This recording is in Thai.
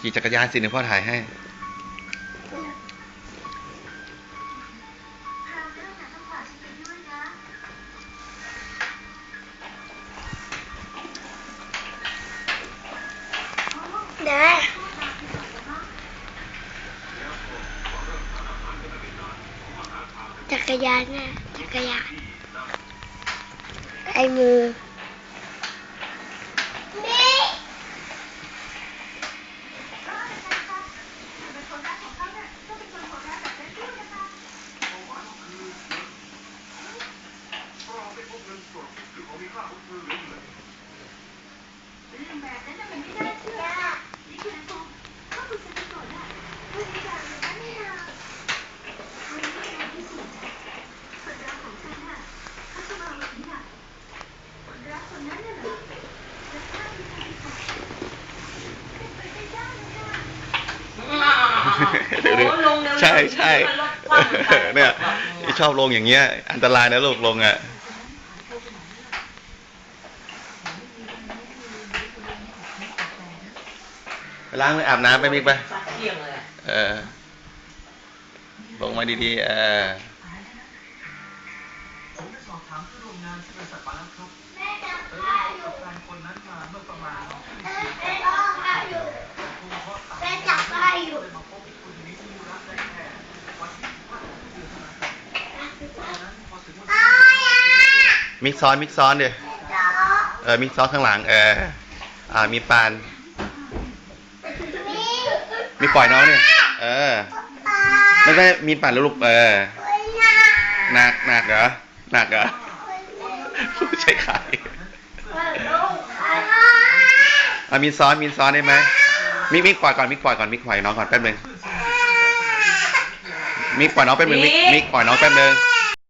ขี่จักรยานสิเดี๋ยวพ่อถ่ายให้ เดี๋ยวจักรยานน่ะจักรยาน ไอ้มือนี่ เดี๋ยวดิโอ้ลงเร็วๆใช่ใช่มันรถคว่ำตายเนี่ยชอบลงอย่างเงี้ย อันตรายนะลูกลงอะ ไปล้างไปอาบน้ำไปมิกไป สักเที่ยงเลยอะเออ ลงมาดีๆ เออ ผมได้สอบถามผู้ร่วมงานที่บริษัทมาแล้วครับแม่จับเออผ้าอยู่กับการคนนั้นมาเมื่อประมาณแม่ร้องไห้อยู่แม่จับผ้าอยู่ มาพบคุณนิสิยุรัตน์ได้แค่วันที่ว่าเดือนเท่านั้นตอนนั้นพอถึงวัน อ้อยอะ มิกซ้อนมิกซ้อนเดี๋ยวจ๊อเออมิกซ้อนข้างหลัง เออ อ่า มีปานนี่มีปล่อยน้องเนี่ยเออปลาไม่ได้มีปั่นแล้วลูกเออคุณนาหนักหนักเหรอหนักเหรอคุณแม่ใช่ใครว่าลูกใครอะอะมีซ้อนมีซ้อนได้ไหมมิกมิกปล่อยก่อนมิกปล่อยก่อนมิกปล่อยน้องก่อนแป๊บนึงมิกปล่อยน้องแป๊บนึงมิกมิกปล่อยน้องแป๊บนึงแม่